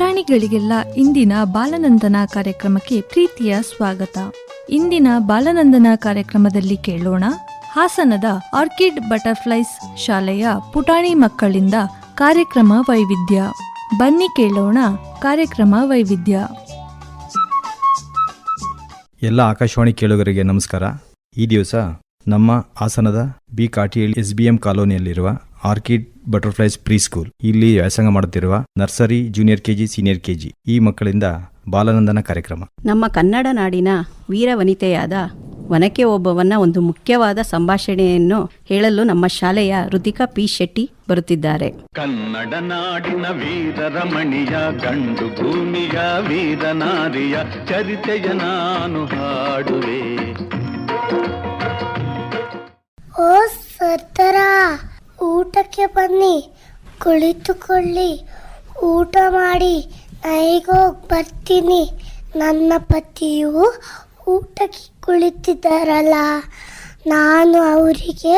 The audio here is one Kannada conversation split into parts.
ಪುಟಾಣಿಗಳಿಗೆಲ್ಲ ಇಂದಿನ ಬಾಲನಂದನ ಕಾರ್ಯಕ್ರಮಕ್ಕೆ ಪ್ರೀತಿಯ ಸ್ವಾಗತ ಇಂದಿನ ಬಾಲನಂದನ ಕಾರ್ಯಕ್ರಮದಲ್ಲಿ ಕೇಳೋಣ ಹಾಸನದ ಆರ್ಕಿಡ್ ಬಟರ್ಫ್ಲೈಸ್ ಶಾಲೆಯ ಪುಟಾಣಿ ಮಕ್ಕಳಿಂದ ಕಾರ್ಯಕ್ರಮ ವೈವಿಧ್ಯ ಬನ್ನಿ ಕೇಳೋಣ ಕಾರ್ಯಕ್ರಮ ವೈವಿಧ್ಯ ಎಲ್ಲ ಆಕಾಶವಾಣಿ ಕೇಳುಗರಿಗೆ ನಮಸ್ಕಾರ ಈ ದಿವಸ ನಮ್ಮ ಹಾಸನದ B Katihalli S B M ಕಾಲೋನಿಯಲ್ಲಿರುವ orchid butterflies pre school ಇಲ್ಲಿ ವ್ಯಾಸಂಗ ಮಾಡುತ್ತಿರುವ nursery junior KG senior KG ಈ ಮಕ್ಕಳಿಂದ ಬಾಲನಂದನ ಕಾರ್ಯಕ್ರಮ ನಮ್ಮ ಕನ್ನಡ ನಾಡಿನ ವೀರ ವನಿತೆಯಾದ ಒನಕೆ ಒಬ್ಬವನ್ನ ಒಂದು ಮುಖ್ಯವಾದ ಸಂಭಾಷಣೆಯನ್ನು ಹೇಳಲು ನಮ್ಮ ಶಾಲೆಯ ಋತಿಕಾ ಪಿ ಶೆಟ್ಟಿ ಬರುತ್ತಿದ್ದಾರೆ ಕನ್ನಡ ನಾಡಿನ ವೀರ ರಮಣಿಯ ಗಂಡು ಭೂಮಿಯ ವೀರ ನಾರಿಯ ಚರಿತೆಯ ನಾನು ಹಾಡುವೆ ಓ ಸರ್ತರ ಊಟಕ್ಕೆ ಬನ್ನಿ ಕುಳಿತುಕೊಳ್ಳಿ ಊಟ ಮಾಡಿ ನೈಗೋಗಿ ಬರ್ತೀನಿ ನನ್ನ ಪತಿಯು ಊಟಕ್ಕೆ ಕುಳಿತಿದ್ದಾರಲ್ಲ ನಾನು ಅವರಿಗೆ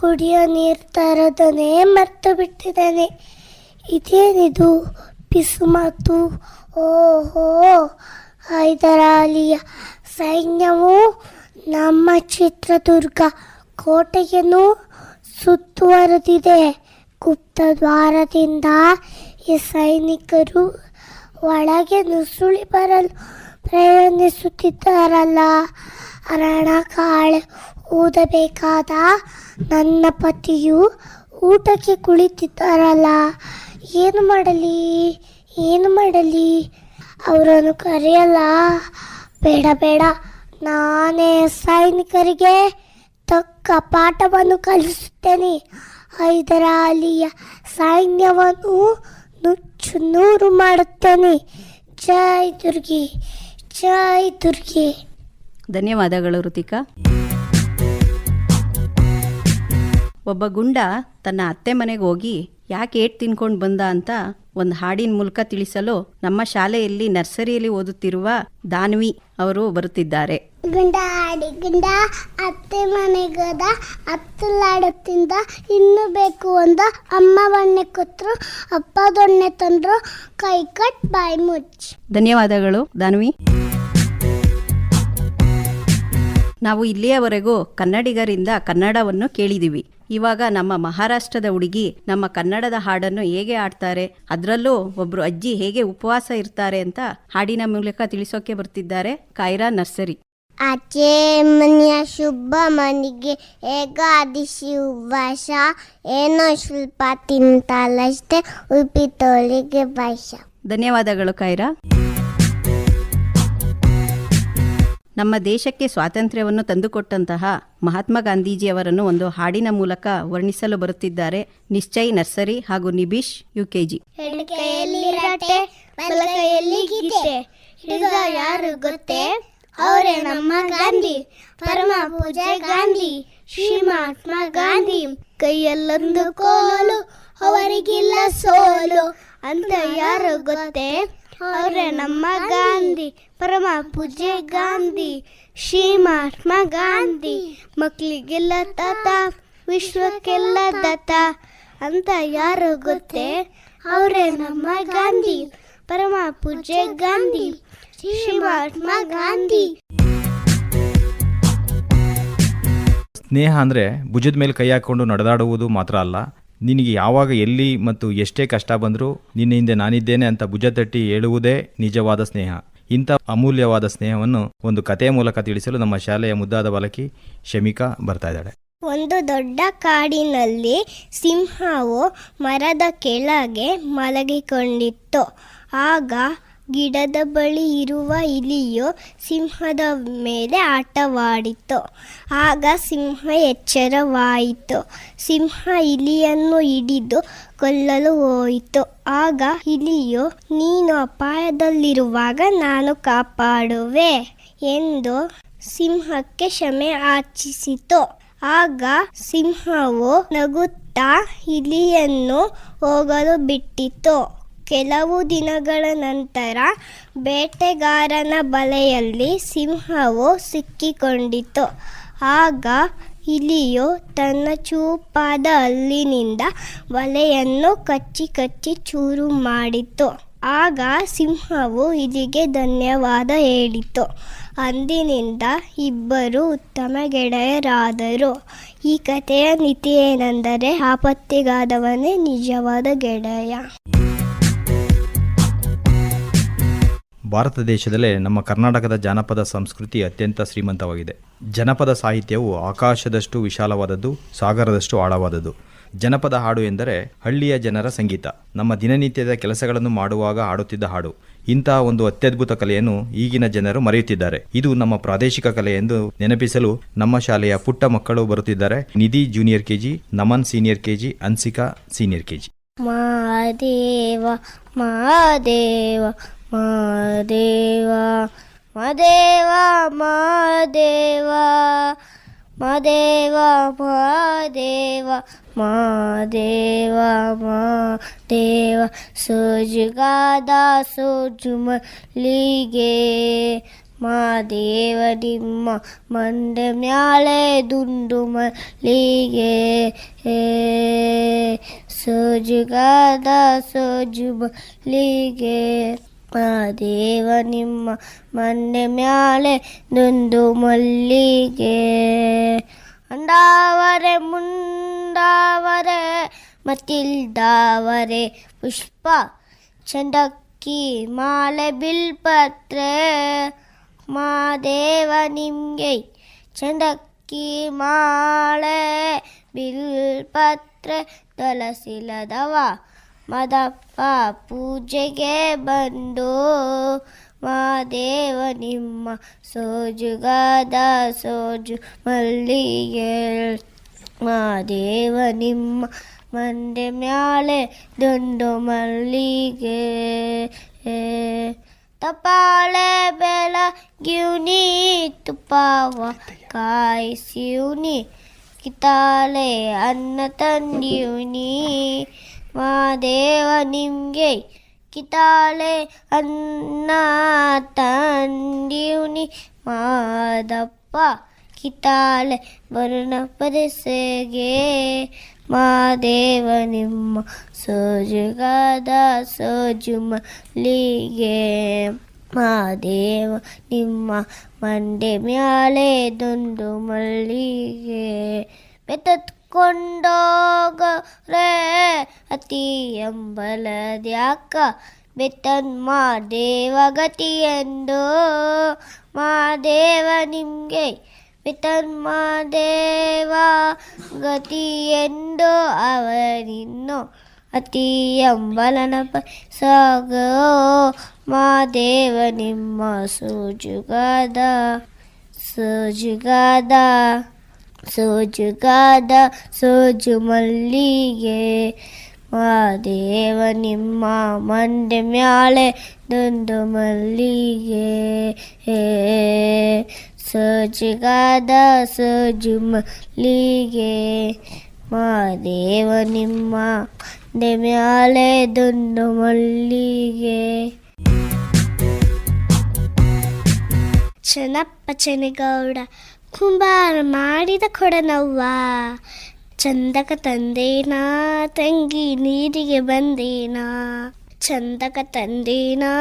ಕುಡಿಯೋ ನೀರು ತರೋದನ್ನೇ ಮರೆತು ಬಿಟ್ಟಿದ್ದೇನೆ ಇದೇನಿದು ಬಿಸು ಓಹೋ ಹೈದರಾಲಿಯ ಸೈನ್ಯವು ನಮ್ಮ ಚಿತ್ರದುರ್ಗ ಕೋಟೆಯನ್ನು ಸುತ್ತುವರೆದಿದೆ ಗುಪ್ತ ದ್ವಾರದಿಂದ ಈ ಸೈನಿಕರು ಒಳಗೆ ನುಸುಳಿ ಬರಲು ಪ್ರಯಾಣಿಸುತ್ತಿದ್ದಾರಲ್ಲ ಅರಣ ಕಾಳು ಊದಬೇಕಾದ ನನ್ನ ಪತಿಯು ಊಟಕ್ಕೆ ಕುಳಿತಿದ್ದಾರಲ್ಲ ಏನು ಮಾಡಲಿ ಏನು ಮಾಡಲಿ ಅವರನ್ನು ಕರೆಯಲ್ಲ ಬೇಡ ಬೇಡ ನಾನೇ ಸೈನಿಕರಿಗೆ ತಕ್ಕ ಪಾಠವನ್ನು ಕಲಿಸುತ್ತೇನೆ ಹೈದರಾಲಿಯ ಸೈನ್ಯವನ್ನು ನುಚ್ಚು ನೂರು ಮಾಡುತ್ತೇನೆ ಜೈ ದುರ್ಗಿ ಜೈ ದುರ್ಗಿ ಧನ್ಯವಾದಗಳು ಋತಿಕಾ ಒಬ್ಬ ಗುಂಡ ತನ್ನ ಅತ್ತೆ ಮನೆಗೆ ಹೋಗಿ ಯಾಕೆ ಏಟ್ ತಿನ್ಕೊಂಡು ಬಂದ ಅಂತ ಒಂದು ಹಾಡಿನ ಮೂಲಕ ತಿಳಿಸಲು ನಮ್ಮ ಶಾಲೆಯಲ್ಲಿ ನರ್ಸರಿಯಲ್ಲಿ ಓದುತ್ತಿರುವ ದಾನ್ವಿ ಅವರು ಬರುತ್ತಿದ್ದಾರೆ ಗಂಡ ಆಡಿ ಗಂಡ ಮನೆಗದ ಇನ್ನು ಬೇಕು ಅಂದ ಅಮ್ಮ ಬಣ್ಣೆ ಕೊತ್ತರು ಅಪ್ಪ ದೊಣ್ಣೆ ತಂದ್ರು ಕೈ ಕಟ್ ಬಾಯಿ ಮುಚ್ಚಿ ಧನ್ಯವಾದಗಳು ದಾನ್ವಿ ನಾವು ಇಲ್ಲಿಯವರೆಗೂ ಕನ್ನಡಿಗರಿಂದ ಕನ್ನಡವನ್ನು ಕೇಳಿದೀವಿ ಇವಾಗ ನಮ್ಮ ಮಹಾರಾಷ್ಟ್ರದ ಹುಡುಗಿ ನಮ್ಮ ಕನ್ನಡದ ಹಾಡನ್ನು ಹೇಗೆ ಆಡ್ತಾರೆ ಅದರಲ್ಲೂ ಒಬ್ರು ಅಜ್ಜಿ ಹೇಗೆ ಉಪವಾಸ ಇರ್ತಾರೆ ಅಂತ ಹಾಡಿನ ಮೂಲಕ ತಿಳಿಸೋಕೆ ಬರ್ತಿದ್ದಾರೆ ಕಾಯಿರಾ ನರ್ಸರಿ ಆಚೆ ಮನೆಯ ಶುಭ ಮನೆಗೆ ಏಕಾದಶಿ ಉಪವಾಸ ಏನೋ ಸ್ವಲ್ಪ ತಿಂತಾಲಷ್ಟೇ ಉಪ್ಪಿತೋಳಿಗೆ ಧನ್ಯವಾದಗಳು ಕೈರಾ ನಮ್ಮ ದೇಶಕ್ಕೆ ಸ್ವಾತಂತ್ರ್ಯವನ್ನು ತಂದುಕೊಟ್ಟಂತಹ ಮಹಾತ್ಮ ಗಾಂಧೀಜಿಯವರನ್ನು ಒಂದು ಹಾಡಿನ ಮೂಲಕ ವರ್ಣಿಸಲು ಬರುತ್ತಿದ್ದಾರೆ ನಿಶ್ಚಯ್ ನರ್ಸರಿ ಹಾಗೂ ನಿಬಿಶ್ ಯುಕೆಜಿ ಯಾರು ಗೊತ್ತೇ ಅವರೇ ನಮ್ಮ ಗಾಂಧಿ ಪರಮ ಪೂಜೆ ಗಾಂಧಿ ಶ್ರೀ ಮಹಾತ್ಮ ಗಾಂಧಿ ಕೈಯಲ್ಲೊಂದು ಕೋಲು ಅವರಿಗಿಲ್ಲ ಸೋಲು ಅಂತ ಯಾರು ಗೊತ್ತೇ ಅವರೇ ನಮ್ಮ ಗಾಂಧಿ ಪರಮ ಪೂಜೆ ಗಾಂಧಿ ಶ್ರೀ ಮಹಾತ್ಮ ಗಾಂಧಿ ಮಕ್ಕಳಿಗೆಲ್ಲ ತಾತ ವಿಶ್ವಕ್ಕೆಲ್ಲ ದತ್ತ ಅಂತ ಯಾರು ಗೊತ್ತೇ ಅವರೇ ನಮ್ಮ ಗಾಂಧಿ ಪರಮ ಪೂಜೆ ಗಾಂಧಿ ಶ್ರೀ ಮಹಾತ್ಮ ಗಾಂಧಿ ಸ್ನೇಹ ಅಂದರೆ ಭುಜದ ಮೇಲೆ ಕೈ ಹಾಕೊಂಡು ನಡೆದಾಡುವುದು ಮಾತ್ರ ಅಲ್ಲ ನಿನಗೆ ಯಾವಾಗ ಎಲ್ಲಿ ಮತ್ತು ಎಷ್ಟೇ ಕಷ್ಟ ಬಂದರೂ ನಿನ್ನ ಹಿಂದೆ ನಾನಿದ್ದೇನೆ ಅಂತ ಭುಜ ತಟ್ಟಿ ಹೇಳುವುದೇ ನಿಜವಾದ ಸ್ನೇಹ ಇಂಥ ಅಮೂಲ್ಯವಾದ ಸ್ನೇಹವನ್ನು ಒಂದು ಕಥೆಯ ಮೂಲಕ ತಿಳಿಸಲು ನಮ್ಮ ಶಾಲೆಯ ಮುದ್ದಾದ ಬಾಲಕಿ ಶಮಿಕಾ ಬರ್ತಾ ಇದ್ದಾಳೆ ಒಂದು ದೊಡ್ಡ ಕಾಡಿನಲ್ಲಿ ಸಿಂಹವು ಮರದ ಕೆಳಗೆ ಮಲಗಿಕೊಂಡಿತ್ತು ಆಗ ಗಿಡದ ಬಳಿ ಇರುವ ಇಲಿಯು ಸಿಂಹದ ಮೇಲೆ ಆಟವಾಡಿತು ಆಗ ಸಿಂಹ ಎಚ್ಚರವಾಯಿತು ಸಿಂಹ ಇಲಿಯನ್ನು ಹಿಡಿದು ಕೊಲ್ಲಲು ಹೋಯಿತು ಆಗ ಇಲಿಯು ನೀನು ಅಪಾಯದಲ್ಲಿರುವಾಗ ನಾನು ಕಾಪಾಡುವೆ ಎಂದು ಸಿಂಹಕ್ಕೆ ಕ್ಷಮೆ ಆಚಿಸಿತು ಆಗ ಸಿಂಹವು ನಗುತ್ತಾ ಇಲಿಯನ್ನು ಹೋಗಲು ಬಿಟ್ಟಿತು ಕೆಲವು ದಿನಗಳ ನಂತರ ಬೇಟೆಗಾರನ ಬಲೆಯಲ್ಲಿ ಸಿಂಹವು ಸಿಕ್ಕಿಕೊಂಡಿತು ಆಗ ಇಲಿಯು ತನ್ನ ಚೂಪಾದ ಅಲ್ಲಿನಿಂದ ಬಲೆಯನ್ನು ಕಚ್ಚಿ ಕಚ್ಚಿ ಚೂರು ಮಾಡಿತು ಆಗ ಸಿಂಹವು ಇಲಿಗೆ ಧನ್ಯವಾದ ಹೇಳಿತು ಅಂದಿನಿಂದ ಇಬ್ಬರು ಉತ್ತಮ ಗೆಳೆಯರಾದರು ಈ ಕಥೆಯ ನೀತಿ ಏನೆಂದರೆ ಆಪತ್ತಿಗಾದವನೇ ನಿಜವಾದ ಗೆಳೆಯ ಭಾರತ ದೇಶದಲ್ಲೇ ನಮ್ಮ ಕರ್ನಾಟಕದ ಜಾನಪದ ಸಂಸ್ಕೃತಿ ಅತ್ಯಂತ ಶ್ರೀಮಂತವಾಗಿದೆ ಜನಪದ ಸಾಹಿತ್ಯವು ಆಕಾಶದಷ್ಟು ವಿಶಾಲವಾದದ್ದು ಸಾಗರದಷ್ಟು ಆಳವಾದದ್ದು ಜನಪದ ಹಾಡು ಎಂದರೆ ಹಳ್ಳಿಯ ಜನರ ಸಂಗೀತ ನಮ್ಮ ದಿನನಿತ್ಯದ ಕೆಲಸಗಳನ್ನು ಮಾಡುವಾಗ ಹಾಡುತ್ತಿದ್ದ ಹಾಡು ಇಂತಹ ಒಂದು ಅತ್ಯದ್ಭುತ ಕಲೆಯನ್ನು ಈಗಿನ ಜನರು ಮರೆಯುತ್ತಿದ್ದಾರೆ ಇದು ನಮ್ಮ ಪ್ರಾದೇಶಿಕ ಕಲೆ ಎಂದು ನೆನಪಿಸಲು ನಮ್ಮ ಶಾಲೆಯ ಪುಟ್ಟ ಮಕ್ಕಳು ಬರುತ್ತಿದ್ದಾರೆ Nidhi junior KG Naman senior KG Anshika senior KG Madeva Madeva Mahadeva Mahadeva Mahadeva Mahadeva Mahadeva Mahadeva Mahadeva सूज गादा सूज मली गे महादेव दिमा मंद म्याले दुंडु मली गे सूज गादा सूज मली गे ದೇವ ನಿಮ್ಮ ಮನೆ ಮ್ಯಾಲೆ ನೊಂದು ಮಲ್ಲಿಗೆ ಅಂದಾವರೆ ಮುಂದಾವರೆ ಮತ್ತಿಲ್ದಾವರೆ ಪುಷ್ಪ ಚಂದಕ್ಕಿ ಮಾಲೆ ಬಿಲ್ಪತ್ರೆ ದೇವ ನಿಮಗೆ ಚಂದಕ್ಕಿ ಮಾಳೆ ಬಿಲ್ಪತ್ರೆ ತಲಸಿಲದವ ಮದಪ್ಪ ಪೂಜೆಗೆ ಬಂದು ಮಾದೇವ ನಿಮ್ಮ ಸೋಜುಗಾದ ಸೋಜು ಮಲ್ಲಿಗೆ ಮಾದೇವ ನಿಮ್ಮ ಮಂಡೆ ಮ್ಯಾಲೆ ದುಂಡು ಮಲ್ಲಿಗೆ ತಪಾಳೆ ಗ್ಯೂನಿ ತುಪಾವ ಕಾಯಿಸಿಯುನಿ ಕಿತಾಳೆ ಅನ್ನ ತಂದಿಯುನಿ ಮಾದೇವ ನಿಮಗೆ ಕಿತಾಳೆ ಅನ್ನ ತಂದಿವ್ನಿ ಮಾದಪ್ಪ ಕಿತಾಳೆ ಬರುಣ ಪರಿಸೆಗೆ ಮಾದೇವ ನಿಮ್ಮ ಸೋಜುಗದ ಸೋಜು ಮಲ್ಲಿಗೆ ಮಾದೇವ ನಿಮ್ಮ ಮಂಡೆ ಮ್ಯಾಲೆ ದೊಂದು ಮಲ್ಲಿಗೆ ಬೆತ್ತ ಕೊಂಡೋಗರೆ ಅತಿ ಎಂಬಲದ್ಯಾಕ ಬೆತ್ತನ್ ಮಾದೇವ ಗತಿಯೆಂದು ಮಾದೇವ ನಿಮಗೆ ಬೆತ್ತನ್ ಮಾದೇವ ಗತಿಯೆಂದು ಅವರಿನ್ನು ಅತಿ ಎಂಬಲನ ಸಾಗೋ ಮಾದೇವ ನಿಮ್ಮ ಸೂಜುಗಾದ ಸೂಜುಗಾದ ಸೋಜುಗಾದ ಸೋಜು ಮಲ್ಲಿಗೆ ಮಾದೇವ ನಿಮ್ಮ ಮಂಡೆ ಮ್ಯಾಳೆ ದೊಂದು ಮಲ್ಲಿಗೆ ಗಾದ ಸೋಜು ಮಲ್ಲಿಗೆ ಮಾದೇವ ನಿಮ್ಮ ಮಂಡೆ ಮ್ಯಾಳೆ ದೊಂದು ಮಲ್ಲಿಗೆ ಚೆನ್ನಪ್ಪ ಚೆನ್ನಗೌಡ ಕುಂಬಾರ ಮಾಡಿದ ಕೊಡನವ್ವ ಚಂದಕ ತಂದೇನಾ ತಂಗಿ ನೀರಿಗೆ ಬಂದೇನಾ ಚಂದಕ ತಂದೇನಾ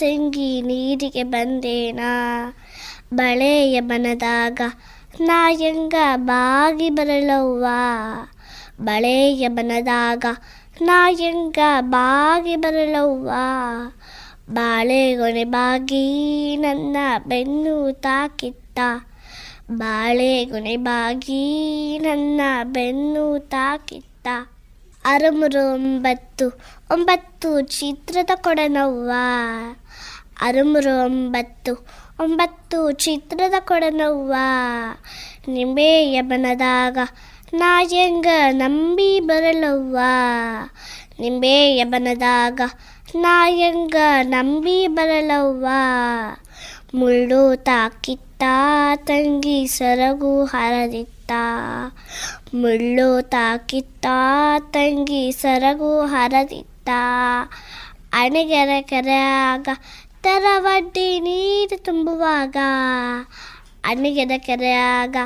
ತಂಗಿ ನೀರಿಗೆ ಬಂದೇನಾ ಬಳೆಯ ಬನದಾಗ ನಾಯಂಗ ಬಾಗಿ ಬರಲವ್ವ ಬಳೆಯ ಬನದಾಗ ನಾಯಂಗ ಬಾಗಿ ಬರಲವ್ವ ಬಾಳೆಗೊನೆ ಬಾಗಿ ನನ್ನ ಬೆನ್ನು ತಾಕಿತ್ತ ಬಾಳೆಗೊನೆ ಬಾಗಿ ನನ್ನ ಬೆನ್ನು ತಾಕಿತ್ತ ಅರಮರು ಒಂಬತ್ತು ಒಂಬತ್ತು ಚಿತ್ರದ ಕೊಡನವ್ವ ಅರಮರು ಒಂಬತ್ತು ಒಂಬತ್ತು ಚಿತ್ರದ ಕೊಡನವ್ವ ನಿಂಬೆ ಯಬನದಾಗ ನಾ ಹೆಂಗ ನಂಬಿ ಬರಲವ್ವ ನಿಂಬೆಯ ಬನದಾಗ ನಾ ಹೆಂಗ ನಂಬಿ ಬರಲವ್ವ ಮುಳ್ಳು ತಾಕಿತ್ತ ತಂಗಿ ಸರಗು ಹರದಿತ್ತ ಮುಳ್ಳು ತಾಕಿತ್ತ ತಂಗಿ ಸರಗು ಹರದಿತ್ತ ಅಣೆಗೆರೆ ಕೆರೆಯಾಗ ತರವಡ್ಡಿ ನೀರು ತುಂಬುವಾಗ ಅಣೆಗೆರೆ ಕೆರೆಯಾಗ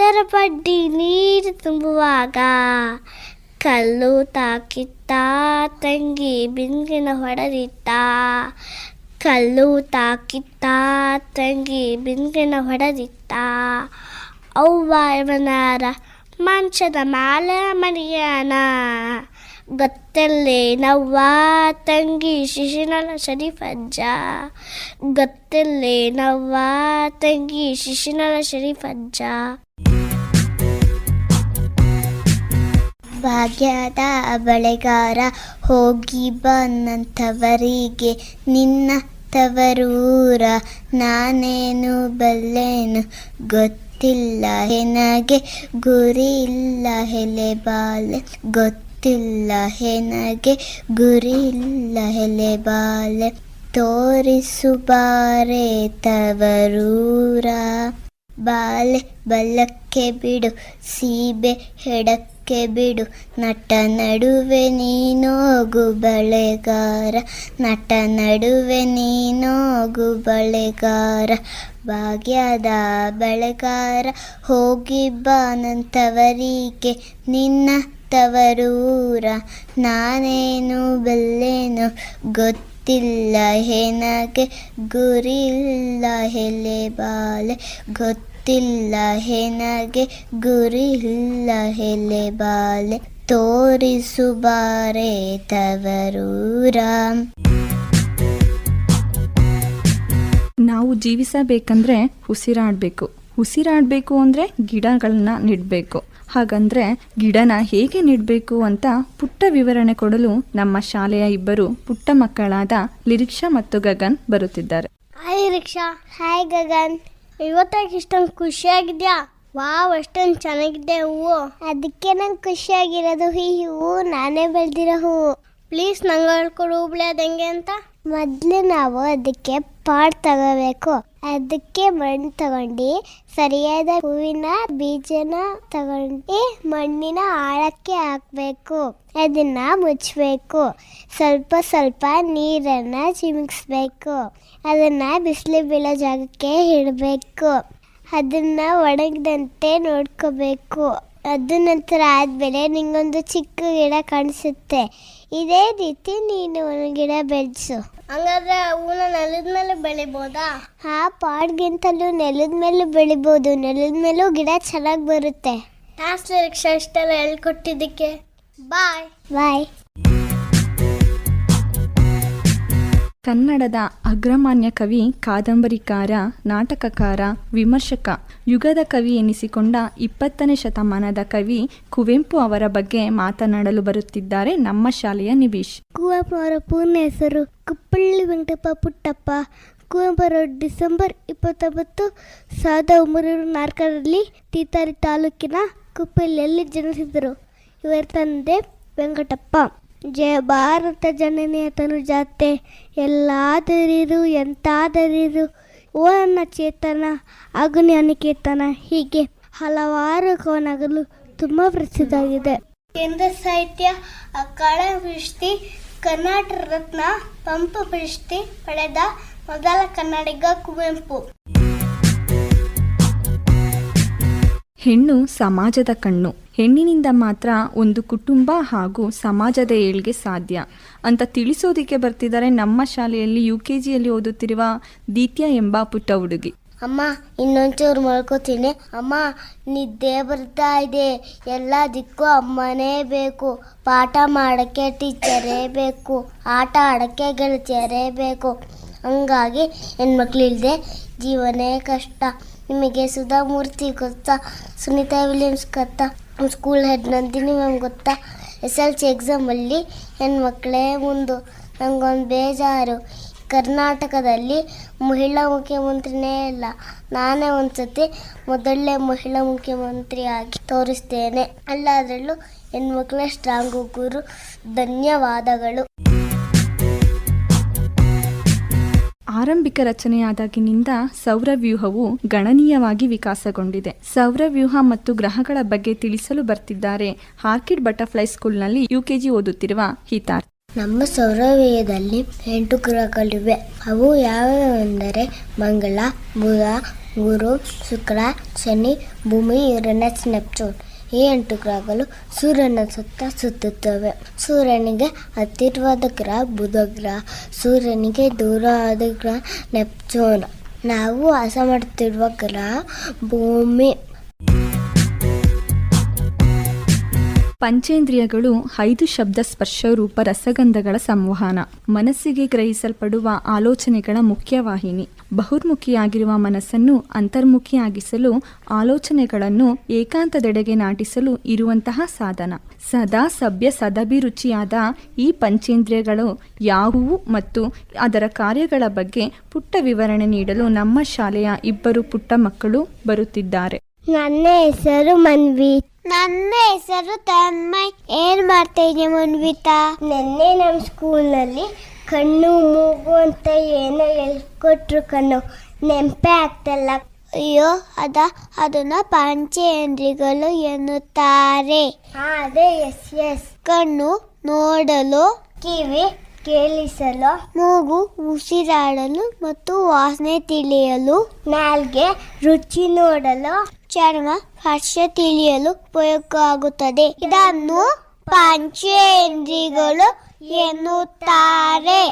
ತರಬಡ್ಡಿ ನೀರು ತುಂಬುವಾಗ ಕಲ್ಲು ತಾಕಿತ್ತ ತಂಗಿ ಬಿಂದಿನ ಹೊಡೆದಿತ್ತ ಕಲ್ಲು ತಾಕಿತ್ತ ತಂಗಿ ಬಿಂದಿನ ಹೊಡೆದಿತ್ತ ಅವ್ವ ಇವನಾರ ಮಂಚದ ಮಾಲ ಮನೆಯನ ಗೊತ್ತಲ್ಲೇ ನವ್ವ ತಂಗಿ ಶಿಶಿನಲ ಶರೀಫಜ್ಜ ಗೊತ್ತಲ್ಲೇ ನವ್ವ ತಂಗಿ ಶಿಶಿನಲ ಶರೀಫಜ್ಜ ಭಾಗ್ಯದ ಬಳೆಗಾರ ಹೋಗಿ ಬಂದಂಥವರಿಗೆ ನಿನ್ನ ತವರೂರ ನಾನೇನು ಬಲ್ಲೇನು ಗೊತ್ತಿಲ್ಲ ಹೆನಗೆ ಗುರಿ ಇಲ್ಲ ಬಾಲೆ ಗೊತ್ತಿಲ್ಲ ಹೆನಗೆ ಗುರಿ ಇಲ್ಲ ತೋರಿಸು ತೋರಿಸುಬಾರೆ ತವರೂರ ಬಾಲೆ ಬಲ್ಲಕ್ಕೆ ಬಿಡು ಸೀಬೆ ಹೆಡಕ್ಕೆ ಕ್ಕೆ ಬಿಡು ನಟ ನಡುವೆ ನೀನೋಗು ಬಳೆಗಾರ ನಟ ನಡುವೆ ನೀನೋಗು ಬಳೆಗಾರ ಭಾಗ್ಯದ ಬಳೆಗಾರ ಹೋಗಿ ಬಾನಂತವರಿಗೆ ನಿನ್ನ ತವರೂರ ನಾನೇನು ಬಲ್ಲೆನು ಗೊತ್ತಿಲ್ಲ ಏನಕ್ಕೆ ಗುರಿಲ್ಲ ಹೆಲೆ ಬಾಲೆ ಗೊತ್ತ ಗೊತ್ತಿಲ್ಲ ಹೆನಗೆ ಗುರಿ ಇಲ್ಲ ಹೆಲೆ ಬಾಲೆ ತೋರಿಸುಬಾರೆ ತವರೂರ ನಾವು ಜೀವಿಸಬೇಕಂದ್ರೆ ಉಸಿರಾಡ್ಬೇಕು ಉಸಿರಾಡ್ಬೇಕು ಅಂದ್ರೆ ಗಿಡಗಳನ್ನ ನೆಡಬೇಕು ಹಾಗಂದ್ರೆ ಗಿಡನ ಹೇಗೆ ನೆಡಬೇಕು ಅಂತ ಪುಟ್ಟ ವಿವರಣೆ ಕೊಡಲು ನಮ್ಮ ಶಾಲೆಯ ಇಬ್ಬರು ಪುಟ್ಟ ಮಕ್ಕಳಾದ ಲಿರಿಕ್ಷಾ ಮತ್ತು ಗಗನ್ ಬರುತ್ತಿದ್ದಾರೆ ಹಾಯ್ ರಿಕ್ಷಾ ಹಾಯ್ ಗಗನ್ ಇವತ್ತಾಗಿ ಇಷ್ಟೊಂದು ಖುಷಿಯಾಗಿದ್ಯಾ ವಾವ್ ಅಷ್ಟೊಂದು ಚೆನ್ನಾಗಿದೆ ಹೂವು ಅದಕ್ಕೆ ನಂಗೆ ಖುಷಿಯಾಗಿರೋದು ಈ ಹೂವು ನಾನೇ ಬೆಳೆದಿರೋ ಹೂವು ಪ್ಲೀಸ್ ನಂಗೆ ಹೇಳ್ಕೊಡು ಹೂ ಬೆಳೆಯೋದು ಹೆಂಗೆ ಅಂತ ಮೊದಲು ನಾವು ಅದಕ್ಕೆ ಪಾಟ್ ತಗೋಬೇಕು ಅದಕ್ಕೆ ಮಣ್ಣು ತಗೊಂಡು ಸರಿಯಾದ ಹೂವಿನ ಬೀಜನ ತಗೊಂಡು ಮಣ್ಣಿನ ಆಳಕ್ಕೆ ಹಾಕಬೇಕು ಅದನ್ನ ಮುಚ್ಚಬೇಕು ಸ್ವಲ್ಪ ಸ್ವಲ್ಪ ನೀರನ್ನು ಚಿಮಿಕ್ಸ್ಬೇಕು ಅದನ್ನ ಬಿಸಿಲು ಬೀಳೋ ಜಾಗಕ್ಕೆ ಇಡಬೇಕು ಅದನ್ನ ಒಣಗದಂತೆ ನೋಡ್ಕೋಬೇಕು ಅದ ನಂತರ ಆದ್ಮೇಲೆ ನಿಂಗೊಂದು ಚಿಕ್ಕ ಗಿಡ ಕಾಣಿಸುತ್ತೆ ಇದೇ ರೀತಿ ನೀನು ಒಂದು ಗಿಡ ಬೆಳೆಸು ಹಂಗಾದ್ರೆ ಅವನ್ನ ನೆಲದ ಮೇಲೆ ಬೆಳಿಬೋದಾ ಆ ಪಾಡ್ಗಿಂತಲೂ ನೆಲದ ಮೇಲೂ ಬೆಳಿಬೋದು ನೆಲದ ಮೇಲೂ ಗಿಡ ಚೆನ್ನಾಗಿ ಬರುತ್ತೆ ಟಾಸ್ ನಿರೀಕ್ಷೆ ಇಷ್ಟೆಲ್ಲ ಹೇಳ್ಕೊಟ್ಟಿದ್ದಕ್ಕೆ ಬಾಯ್ ಬಾಯ್ ಕನ್ನಡದ ಅಗ್ರಮಾನ್ಯ ಕವಿ ಕಾದಂಬರಿಕಾರ ನಾಟಕಕಾರ ವಿಮರ್ಶಕ ಯುಗದ ಕವಿ ಎನಿಸಿಕೊಂಡ ಇಪ್ಪತ್ತನೇ ಶತಮಾನದ ಕವಿ ಕುವೆಂಪು ಅವರ ಬಗ್ಗೆ ಮಾತನಾಡಲು ಬರುತ್ತಿದ್ದಾರೆ ನಮ್ಮ ಶಾಲೆಯ ನಿಬೀಶ್ ಕುವೆಂಪು ಅವರ ಪೂರ್ಣ ಹೆಸರು ಕುಪ್ಪಳ್ಳಿ ವೆಂಕಟಪ್ಪ ಪುಟ್ಟಪ್ಪ ಕುವೆಂಪು ಅವರು ಡಿಸೆಂಬರ್ ಇಪ್ಪತ್ತೊಂಬತ್ತು ಸಾವಿರದ ಒಂಬೈನೂರ ನಾಲ್ಕರಲ್ಲಿ ತೀತಾರಿ ತಾಲೂಕಿನ ಕುಪ್ಪಳ್ಳಿಯಲ್ಲಿ ಜನಿಸಿದರು ಇವರ ತಂದೆ ವೆಂಕಟಪ್ಪ ಜಯ ಭಾರತ ಜನನೆಯ ತನುಜಾತೆ ಎಲ್ಲಾದರಿರು ಎಂತಾದರಿರು ಓ ಚೇತನ ಅಗ್ನಿ ಅನಿಕೇತನ ಹೀಗೆ ಹಲವಾರು ಕೋನಗಳು ತುಂಬ ಪ್ರಸಿದ್ಧವಾಗಿದೆ ಕೇಂದ್ರ ಸಾಹಿತ್ಯ ಅಕಾಡೆಮಿ ಕರ್ನಾಟಕ ರತ್ನ ಪಂಪ ಪ್ರಶಸ್ತಿ ಪಡೆದ ಮೊದಲ ಕನ್ನಡಿಗ ಕುವೆಂಪು ಹೆಣ್ಣು ಸಮಾಜದ ಕಣ್ಣು ಹೆಣ್ಣಿನಿಂದ ಮಾತ್ರ ಒಂದು ಕುಟುಂಬ ಹಾಗೂ ಸಮಾಜದ ಏಳ್ಗೆ ಸಾಧ್ಯ ಅಂತ ತಿಳಿಸೋದಕ್ಕೆ ಬರ್ತಿದ್ದಾರೆ ನಮ್ಮ ಶಾಲೆಯಲ್ಲಿ ಯು ಕೆ ಜಿಯಲ್ಲಿ ಓದುತ್ತಿರುವ ದೀತ್ಯ ಎಂಬ ಪುಟ್ಟ ಹುಡುಗಿ ಅಮ್ಮ ಇನ್ನೊಂಚೂರು ಮಲ್ಕೋತೀನಿ ಅಮ್ಮ ನಿದ್ದೆ ಬರ್ತಾ ಇದೆ ದಿಕ್ಕೂ ಅಮ್ಮನೇ ಬೇಕು ಪಾಠ ಮಾಡೋಕ್ಕೆ ಟೀಚರೇ ಬೇಕು ಆಟ ಆಡೋಕ್ಕೆ ಗೆಳತಿಯರೇ ಬೇಕು ಹಂಗಾಗಿ ಇಲ್ಲದೆ ಜೀವನೇ ಕಷ್ಟ ನಿಮಗೆ ಸುಧಾಮೂರ್ತಿ ಗೊತ್ತಾ ಸುನಿತಾ ವಿಲಿಯಮ್ಸ್ ಗೊತ್ತಾ ಸ್ಕೂಲ್ ಹೆಡ್ ನಂದಿನಿ ಮ್ಯಾಮ್ ಗೊತ್ತಾ ಎಸ್ ಎಲ್ ಸಿ ಎಕ್ಸಾಮಲ್ಲಿ ಹೆಣ್ಮಕ್ಳೇ ಮುಂದು ನನಗೊಂದು ಬೇಜಾರು ಕರ್ನಾಟಕದಲ್ಲಿ ಮಹಿಳಾ ಮುಖ್ಯಮಂತ್ರಿನೇ ಇಲ್ಲ ನಾನೇ ಒಂದ್ಸತಿ ಮೊದಲನೇ ಮಹಿಳಾ ಮುಖ್ಯಮಂತ್ರಿ ಆಗಿ ತೋರಿಸ್ತೇನೆ ಅಲ್ಲಾದರಲ್ಲೂ ಹೆಣ್ಮಕ್ಳೇ ಸ್ಟ್ರಾಂಗ್ ಗುರು ಧನ್ಯವಾದಗಳು ಆರಂಭಿಕ ರಚನೆಯಾದಾಗಿನಿಂದ ಸೌರವ್ಯೂಹವು ಗಣನೀಯವಾಗಿ ವಿಕಾಸಗೊಂಡಿದೆ ಸೌರವ್ಯೂಹ ಮತ್ತು ಗ್ರಹಗಳ ಬಗ್ಗೆ ತಿಳಿಸಲು ಬರ್ತಿದ್ದಾರೆ ಹಾರ್ಕಿಡ್ ಬಟರ್ಫ್ಲೈ ಸ್ಕೂಲ್ನಲ್ಲಿ ಯುಕೆಜಿ ಓದುತ್ತಿರುವ ಹಿತಾರ್ ನಮ್ಮ ಸೌರವ್ಯೂಹದಲ್ಲಿ ಎಂಟು ಗ್ರಹಗಳಿವೆ ಅವು ಯಾವ್ಯಾವೆಂದರೆ ಮಂಗಳ ಬುಧ ಗುರು ಶುಕ್ರ ಶನಿ ಭೂಮಿ ಯುರನಸ್ ನೆಪ್ಚೂನ್ ಈ ಎಂಟು ಗ್ರಹಗಳು ಸೂರ್ಯನ ಸುತ್ತ ಸುತ್ತುತ್ತವೆ ಸೂರ್ಯನಿಗೆ ಹತ್ತಿರವಾದ ಗ್ರಹ ಬುಧ ಗ್ರಹ ಸೂರ್ಯನಿಗೆ ದೂರವಾದ ಗ್ರಹ ನೆಪ್ಚೂನ್ ನಾವು ವಾಸ ಮಾಡ್ತಿರುವ ಗ್ರಹ ಭೂಮಿ ಪಂಚೇಂದ್ರಿಯಗಳು ಐದು ಶಬ್ದ ಸ್ಪರ್ಶ ರೂಪ ರಸಗಂಧಗಳ ಸಂವಹನ ಮನಸ್ಸಿಗೆ ಗ್ರಹಿಸಲ್ಪಡುವ ಆಲೋಚನೆಗಳ ಮುಖ್ಯವಾಹಿನಿ ಬಹುರ್ಮುಖಿಯಾಗಿರುವ ಮನಸ್ಸನ್ನು ಅಂತರ್ಮುಖಿಯಾಗಿಸಲು ಆಲೋಚನೆಗಳನ್ನು ಏಕಾಂತದೆಡೆಗೆ ನಾಟಿಸಲು ಇರುವಂತಹ ಸಾಧನ ಸದಾ ಸಭ್ಯ ಸದಭಿರುಚಿಯಾದ ಈ ಪಂಚೇಂದ್ರಿಯಗಳು ಯಾವುವು ಮತ್ತು ಅದರ ಕಾರ್ಯಗಳ ಬಗ್ಗೆ ಪುಟ್ಟ ವಿವರಣೆ ನೀಡಲು ನಮ್ಮ ಶಾಲೆಯ ಇಬ್ಬರು ಪುಟ್ಟ ಮಕ್ಕಳು ಬರುತ್ತಿದ್ದಾರೆ ನನ್ನ ಹೆಸರು ಮನ್ವಿ ನನ್ನ ಹೆಸರು ತನ್ಮಯ್ ಏನ್ ಮಾಡ್ತಾ ಮನ್ವಿತಾ ನೆನ್ನೆ ನಮ್ಮ ಸ್ಕೂಲ್ನಲ್ಲಿ ಕಣ್ಣು ಮೂಗು ಅಂತ ಏನೋ ಹೇಳ್ಕೊಟ್ರು ಕಣ್ಣು ನೆಂಪೆ ಆಗ್ತಲ್ಲ ಅಯ್ಯೋ ಅದ ಅದನ್ನ ಪಂಚೇಂದ್ರಿಗಳು ಎನ್ನುತ್ತಾರೆ ಅದೇ ಎಸ್ ಎಸ್ ಕಣ್ಣು ನೋಡಲು ಕಿವಿ ಕೇಳಿಸಲು ಮೂಗು ಉಸಿರಾಡಲು ಮತ್ತು ವಾಸನೆ ತಿಳಿಯಲು ನಾಲ್ಗೆ ರುಚಿ ನೋಡಲು ಚರ್ಮ ಹರ್ಷ ತಿಳಿಯಲು ಉಪಯೋಗವಾಗುತ್ತದೆ ಇದನ್ನು ಪಂಚೇಂದ್ರಿಗಳು ಎನ್ನುತ್ತಾರೆ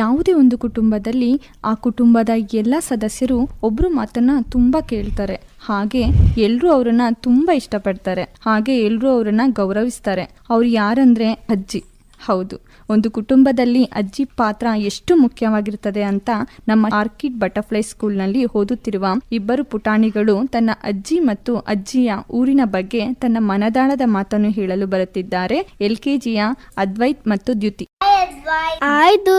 ಯಾವುದೇ ಒಂದು ಕುಟುಂಬದಲ್ಲಿ ಆ ಕುಟುಂಬದ ಎಲ್ಲ ಸದಸ್ಯರು ಒಬ್ಬರು ಮಾತನ್ನ ತುಂಬಾ ಕೇಳ್ತಾರೆ ಹಾಗೆ ಎಲ್ಲರೂ ಅವರನ್ನ ತುಂಬಾ ಇಷ್ಟಪಡ್ತಾರೆ ಹಾಗೆ ಎಲ್ಲರೂ ಅವರನ್ನ ಗೌರವಿಸ್ತಾರೆ ಅವ್ರು ಯಾರಂದ್ರೆ ಅಜ್ಜಿ ಹೌದು ಒಂದು ಕುಟುಂಬದಲ್ಲಿ ಅಜ್ಜಿ ಪಾತ್ರ ಎಷ್ಟು ಮುಖ್ಯವಾಗಿರುತ್ತದೆ ಅಂತ ನಮ್ಮ ಆರ್ಕಿಡ್ ಬಟರ್ಫ್ಲೈ ಸ್ಕೂಲ್ನಲ್ಲಿ ಓದುತ್ತಿರುವ ಇಬ್ಬರು ಪುಟಾಣಿಗಳು ತನ್ನ ಅಜ್ಜಿ ಮತ್ತು ಅಜ್ಜಿಯ ಊರಿನ ಬಗ್ಗೆ ತನ್ನ ಮನದಾಳದ ಮಾತನ್ನು ಹೇಳಲು ಬರುತ್ತಿದ್ದಾರೆ ಎಲ್ಕೆಜಿಯ ಅದ್ವೈತ್ ಮತ್ತು ದ್ಯುತಿ ಆಯ್ತು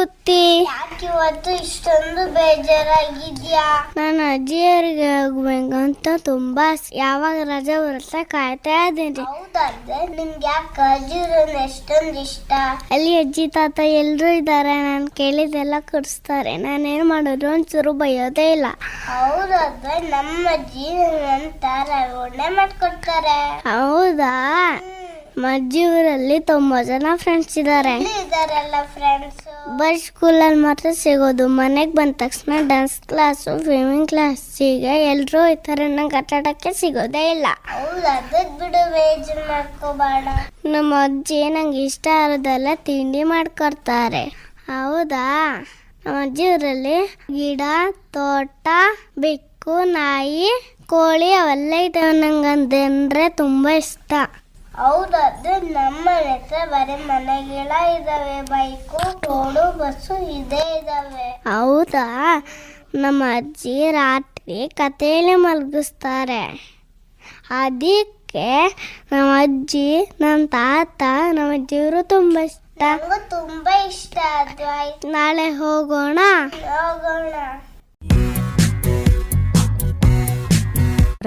ಯಾಕೆ ಇವತ್ತು ಇಷ್ಟೊಂದು ಬೇಜಾರಾಗಿದ್ಯಾ ನಾನು ಅಜ್ಜಿಯರಿಗೆ ಹೋಗ್ಬೇಕಂತ ತುಂಬಾ ಯಾವಾಗ ರಜೆ ಬರುತ್ತೆ ಕಾಯ್ತಾ ಇದ್ದೀನಿ ಹೌದಾದ್ರೆ ನಿಮ್ಗೆ ಯಾಕೆ ಅಜ್ಜಿರನ್ನ ಎಷ್ಟೊಂದು ಇಷ್ಟ ಅಲ್ಲಿ ಅಜ್ಜಿ ತಾತ ಎಲ್ಲರೂ ಇದ್ದಾರೆ ನಾನು ಕೇಳಿದೆಲ್ಲ ಕೊಡಿಸ್ತಾರೆ ನಾನೇನು ಮಾಡೋದು ಒಂಚೂರು ಬಯೋದೇ ಇಲ್ಲ ಹೌದಾದ್ರೆ ನಮ್ಮ ಅಜ್ಜಿ ನನ್ನ ಒಳ್ಳೆ ಮಾಡ್ಕೊಡ್ತಾರೆ ಹೌದಾ ಮಜ್ಜೂರಲ್ಲಿ ತುಂಬಾ ಜನ ಫ್ರೆಂಡ್ಸ್ ಇದ್ದಾರೆ ಸ್ಕೂಲ್ ಸ್ಕೂಲಲ್ಲಿ ಮಾತ್ರ ಸಿಗೋದು ಮನೆಗೆ ಬಂದ ತಕ್ಷಣ ಡ್ಯಾನ್ಸ್ ಕ್ಲಾಸ್ ಸ್ವಿಮ್ಮಿಂಗ್ ಕ್ಲಾಸ್ ಈಗ ಎಲ್ಲರೂ ಈ ಥರ ನಂಗೆ ಸಿಗೋದೇ ಇಲ್ಲ ನಮ್ಮ ಅಜ್ಜಿ ನಂಗೆ ಇಷ್ಟ ಆರೋದೆಲ್ಲ ತಿಂಡಿ ಮಾಡ್ಕೊಡ್ತಾರೆ ಹೌದಾ ನಮ್ಮ ಅಜ್ಜಿ ಊರಲ್ಲಿ ಗಿಡ ತೋಟ ಬೆಕ್ಕು ನಾಯಿ ಕೋಳಿ ಅವೆಲ್ಲ ಇದಾವೆ ನಂಗೆ ಅಂದ್ರೆ ತುಂಬಾ ಇಷ್ಟ ಹೌದಾದ್ರೆ ನಮ್ಮ ಹತ್ರ ಬರೀ ಮನೆಗಳ ಇದಾವೆ ಬೈಕು ರೋಡು ಬಸ್ಸು ಇದೇ ಇದಾವೆ ಹೌದಾ ನಮ್ಮ ಅಜ್ಜಿ ರಾತ್ರಿ ಕಥೆಯಲ್ಲೇ ಮಲಗಿಸ್ತಾರೆ ಅದಕ್ಕೆ ನಮ್ಮ ಅಜ್ಜಿ ನಮ್ಮ ತಾತ ನಮ್ಮ ಅಜ್ಜಿಯವರು ತುಂಬ ಇಷ್ಟ ತುಂಬ ತುಂಬಾ ಇಷ್ಟ ಅದು ನಾಳೆ ಹೋಗೋಣ ಹೋಗೋಣ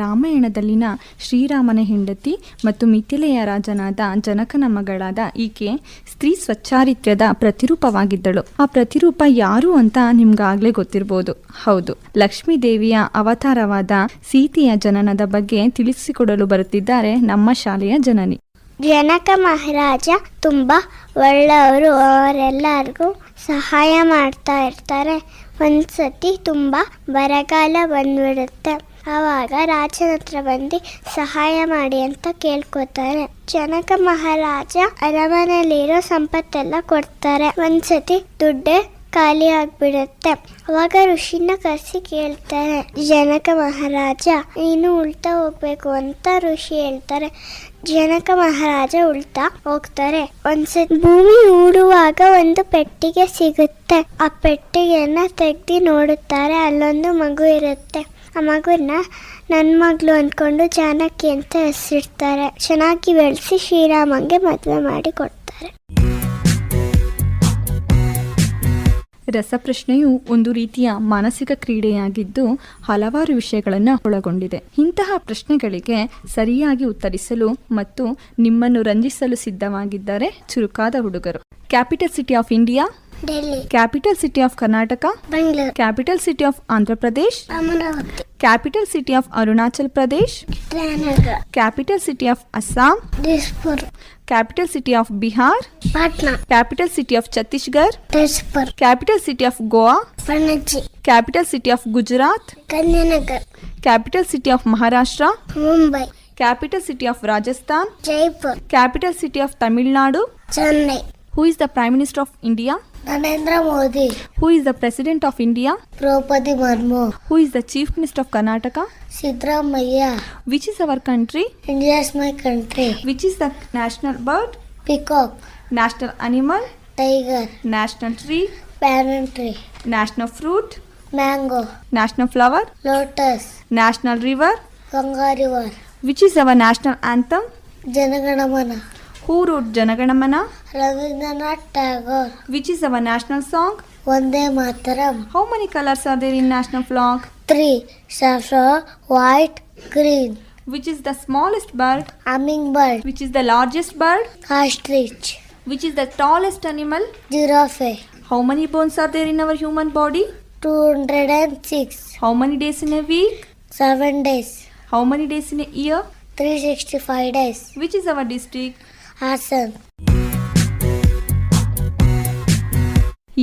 ರಾಮಾಯಣದಲ್ಲಿನ ಶ್ರೀರಾಮನ ಹೆಂಡತಿ ಮತ್ತು ಮಿಥಿಲೆಯ ರಾಜನಾದ ಜನಕನ ಮಗಳಾದ ಈಕೆ ಸ್ತ್ರೀ ಸ್ವಚ್ಛಾರಿತ್ಯದ ಪ್ರತಿರೂಪವಾಗಿದ್ದಳು ಆ ಪ್ರತಿರೂಪ ಯಾರು ಅಂತ ನಿಮ್ಗಾಗ್ಲೇ ಗೊತ್ತಿರಬಹುದು ಹೌದು ಲಕ್ಷ್ಮೀ ದೇವಿಯ ಅವತಾರವಾದ ಸೀತೆಯ ಜನನದ ಬಗ್ಗೆ ತಿಳಿಸಿಕೊಡಲು ಬರುತ್ತಿದ್ದಾರೆ ನಮ್ಮ ಶಾಲೆಯ ಜನನಿ ಜನಕ ಮಹಾರಾಜ ತುಂಬಾ ಒಳ್ಳೆಯವರು ಅವರೆಲ್ಲರಿಗೂ ಸಹಾಯ ಮಾಡ್ತಾ ಇರ್ತಾರೆ ಒಂದ್ಸತಿ ತುಂಬಾ ಬರಗಾಲ ಬಂದ್ಬಿಡುತ್ತೆ ಆವಾಗ ರಾಜನ ಹತ್ರ ಬಂದು ಸಹಾಯ ಮಾಡಿ ಅಂತ ಕೇಳ್ಕೊತಾರೆ ಜನಕ ಮಹಾರಾಜ ಅರಮನೆಯಲ್ಲಿರೋ ಸಂಪತ್ತೆಲ್ಲ ಕೊಡ್ತಾರೆ ಒಂದ್ಸತಿ ದುಡ್ಡೆ ಖಾಲಿ ಆಗ್ಬಿಡುತ್ತೆ ಅವಾಗ ಋಷಿನ ಕರೆಸಿ ಕೇಳ್ತಾರೆ ಜನಕ ಮಹಾರಾಜ ನೀನು ಉಳ್ತಾ ಹೋಗ್ಬೇಕು ಅಂತ ಋಷಿ ಹೇಳ್ತಾರೆ ಜನಕ ಮಹಾರಾಜ ಉಳ್ತಾ ಹೋಗ್ತಾರೆ ಒಂದ್ಸತಿ ಭೂಮಿ ಊಡುವಾಗ ಒಂದು ಪೆಟ್ಟಿಗೆ ಸಿಗುತ್ತೆ ಆ ಪೆಟ್ಟಿಗೆಯನ್ನ ತೆಗ್ದಿ ನೋಡುತ್ತಾರೆ ಅಲ್ಲೊಂದು ಮಗು ಇರುತ್ತೆ ಆ ಮಗುನ ನನ್ನ ಮಗಳು ಅಂದ್ಕೊಂಡು ಜಾನಕಿ ಅಂತ ಹೆಸರಿಡ್ತಾರೆ ಚೆನ್ನಾಗಿ ಬೆಳೆಸಿ ಶ್ರೀರಾಮಂಗೆ ಮದುವೆ ಮಾಡಿ ಕೊಡ್ತಾರೆ ರಸಪ್ರಶ್ನೆಯು ಒಂದು ರೀತಿಯ ಮಾನಸಿಕ ಕ್ರೀಡೆಯಾಗಿದ್ದು ಹಲವಾರು ವಿಷಯಗಳನ್ನು ಒಳಗೊಂಡಿದೆ ಇಂತಹ ಪ್ರಶ್ನೆಗಳಿಗೆ ಸರಿಯಾಗಿ ಉತ್ತರಿಸಲು ಮತ್ತು ನಿಮ್ಮನ್ನು ರಂಜಿಸಲು ಸಿದ್ಧವಾಗಿದ್ದಾರೆ ಚುರುಕಾದ ಹುಡುಗರು capital city of India Delhi. Capital city of Karnataka? Bangalore. Capital city of Andhra Pradesh? Amaravati. Capital city of Arunachal Pradesh? Jayanagar. Capital city of Assam? Dispur. Capital city of Bihar? Patna. Capital city of Chhattisgarh? Tezpur. Capital city of Goa? Panaji. Capital city of Gujarat? Gandhinagar. Capital city of Maharashtra? Mumbai. Capital city of Rajasthan? Jaipur. Capital city of Tamil Nadu? Chennai. Who is the Prime Minister of India? Narendra Modi. Who is the President of India? Draupadi Murmu. Who is the Chief Minister of Karnataka? Sidramaya. Which is our country? India is my country. Which is the national bird? Peacock. National animal? Tiger. National tree? Banana tree. National fruit? Mango. National flower? Lotus. National river? Ganga river. Which is our national anthem? Janaganamana. Who wrote Janaganamana? Rabindranath Tagore. Which is our national song? Vande Mataram. How many colors are there in national flag? Three. Saffron, white, green. Which is the smallest bird? Hummingbird. Which is the largest bird? Ostrich. Which is the tallest animal? Giraffe. How many bones are there in our human body? 206. How many days in a week? 7 days. How many days in a year? 365 days. Which is our district? Hassan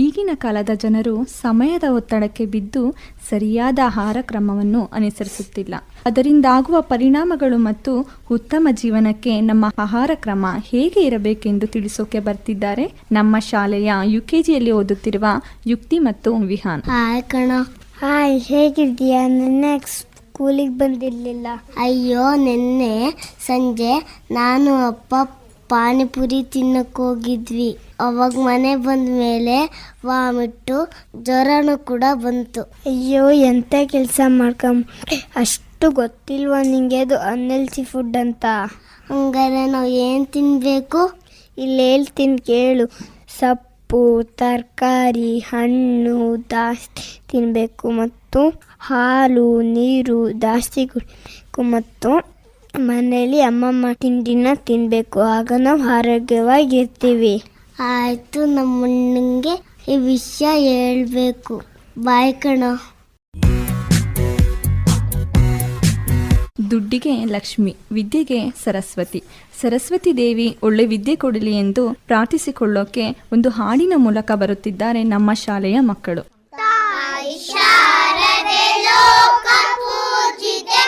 ಈಗಿನ ಕಾಲದ ಜನರು ಸಮಯದ ಒತ್ತಡಕ್ಕೆ ಬಿದ್ದು ಸರಿಯಾದ ಆಹಾರ ಕ್ರಮವನ್ನು ಅನುಸರಿಸುತ್ತಿಲ್ಲ ಅದರಿಂದಾಗುವ ಪರಿಣಾಮಗಳು ಮತ್ತು ಉತ್ತಮ ಜೀವನಕ್ಕೆ ನಮ್ಮ ಆಹಾರ ಕ್ರಮ ಹೇಗೆ ಇರಬೇಕೆಂದು ತಿಳಿಸೋಕೆ ಬರ್ತಿದ್ದಾರೆ ನಮ್ಮ ಶಾಲೆಯ ಯು ಜಿಯಲ್ಲಿ ಓದುತ್ತಿರುವ ಯುಕ್ತಿ ಮತ್ತು ವಿಹಾನ್ ಹಾಯ್ ಹೇಗಿದ್ದೀಯಾ ನಿನ್ನೆ ಸ್ಕೂಲಿಗೆ ಬಂದಿರಲಿಲ್ಲ ಅಯ್ಯೋ ನಿನ್ನೆ ಸಂಜೆ ನಾನು ಅಪ್ಪ ಪಾನಿಪುರಿ ತಿನ್ನಕ್ಕೆ ಹೋಗಿದ್ವಿ ಅವಾಗ ಮನೆ ಬಂದ ಮೇಲೆ ವಾಮಿಟ್ಟು ಜ್ವರನು ಕೂಡ ಬಂತು ಅಯ್ಯೋ ಎಂಥ ಕೆಲಸ ಮಾಡ್ಕೊಂಬ ಅಷ್ಟು ಗೊತ್ತಿಲ್ವಾ ನಿಂಗೆ ಅದು ಅನ್ಎಲ್ಸಿ ಫುಡ್ ಅಂತ ಹಂಗಾರೆ ನಾವು ಏನು ತಿನ್ನಬೇಕು ಇಲ್ಲಿ ಹೇಳ್ತೀನಿ ಕೇಳು ಸೊಪ್ಪು ತರಕಾರಿ ಹಣ್ಣು ಜಾಸ್ತಿ ತಿನ್ನಬೇಕು ಮತ್ತು ಹಾಲು ನೀರು ಜಾಸ್ತಿ ಕುಡಿಬೇಕು ಮತ್ತು ಮನೆಯಲ್ಲಿ ಅಮ್ಮಮ್ಮ ತಿಂಡಿನ ತಿನ್ನಬೇಕು ಆಗ ನಾವು ಆರೋಗ್ಯವಾಗಿರ್ತೀವಿ ಆಯಿತು ನಮ್ಮ ಈ ವಿಷಯ ಹೇಳ್ಬೇಕು ಬಾಯ್ ಕಣ ದುಡ್ಡಿಗೆ ಲಕ್ಷ್ಮಿ ವಿದ್ಯೆಗೆ ಸರಸ್ವತಿ ಸರಸ್ವತಿ ದೇವಿ ಒಳ್ಳೆ ವಿದ್ಯೆ ಕೊಡಲಿ ಎಂದು ಪ್ರಾರ್ಥಿಸಿಕೊಳ್ಳೋಕೆ ಒಂದು ಹಾಡಿನ ಮೂಲಕ ಬರುತ್ತಿದ್ದಾರೆ ನಮ್ಮ ಶಾಲೆಯ ಮಕ್ಕಳು ಶಾರದೆ ಲೋಕ ಪೂಜಿತೆ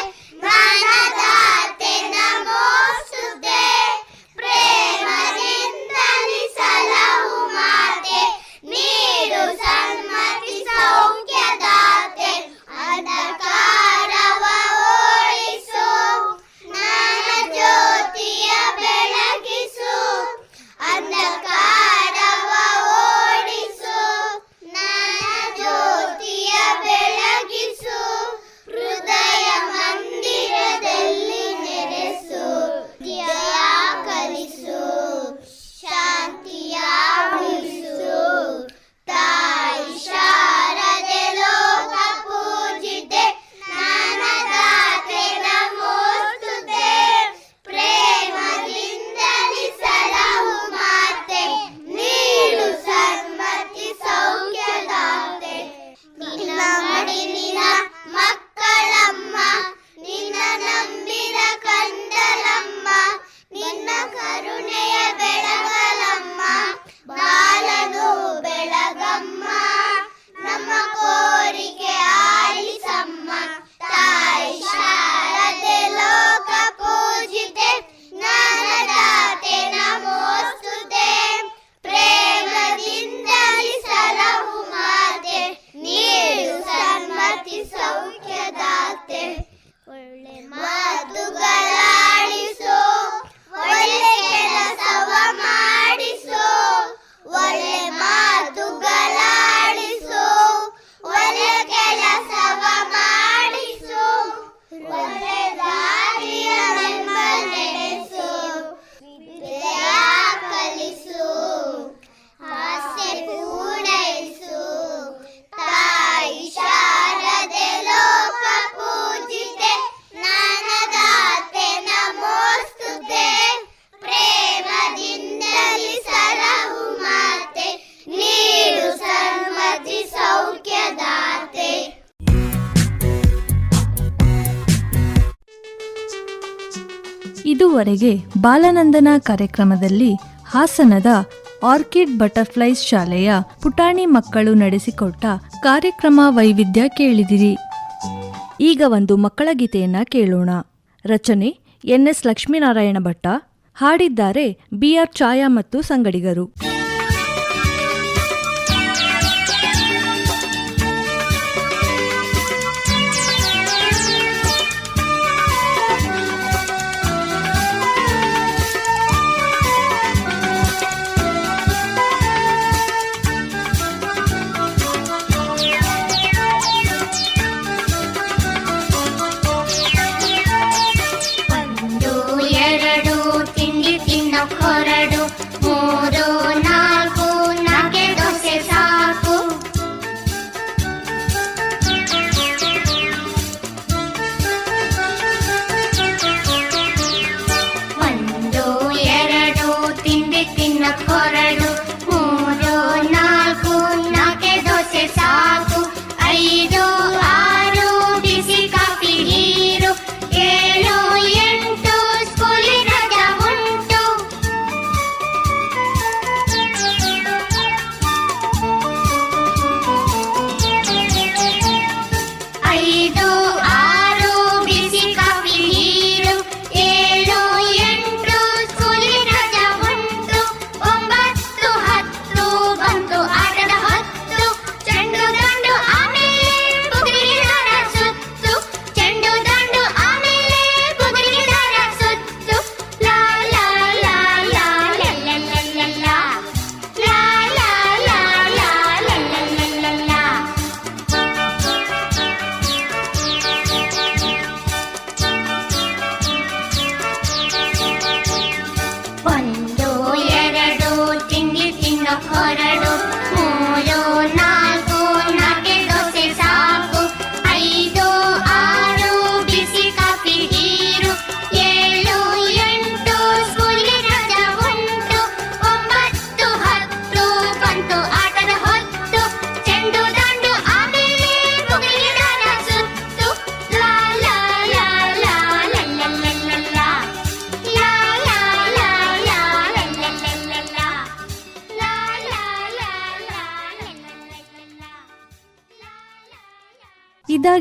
ಇದುವರೆಗೆ ಬಾಲನಂದನ ಕಾರ್ಯಕ್ರಮದಲ್ಲಿ ಹಾಸನದ ಆರ್ಕಿಡ್ ಬಟರ್ಫ್ಲೈಸ್ ಶಾಲೆಯ ಪುಟಾಣಿ ಮಕ್ಕಳು ನಡೆಸಿಕೊಟ್ಟ ಕಾರ್ಯಕ್ರಮ ವೈವಿಧ್ಯ ಕೇಳಿದಿರಿ ಈಗ ಒಂದು ಮಕ್ಕಳ ಗೀತೆಯನ್ನ ಕೇಳೋಣ ರಚನೆ ಎನ್ಎಸ್ ಲಕ್ಷ್ಮೀನಾರಾಯಣ ಭಟ್ಟ ಹಾಡಿದ್ದಾರೆ ಬಿಆರ್ ಛಾಯಾ ಮತ್ತು ಸಂಗಡಿಗರು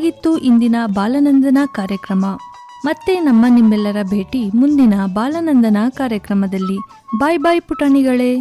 ಇದಾಗಿತ್ತು ಇಂದಿನ ಬಾಲನಂದನ ಕಾರ್ಯಕ್ರಮ ಮತ್ತೆ ನಮ್ಮ ನಿಮ್ಮೆಲ್ಲರ ಭೇಟಿ ಮುಂದಿನ ಬಾಲನಂದನ ಕಾರ್ಯಕ್ರಮದಲ್ಲಿ ಬಾಯ್ ಬಾಯ್ ಪುಟಾಣಿಗಳೇ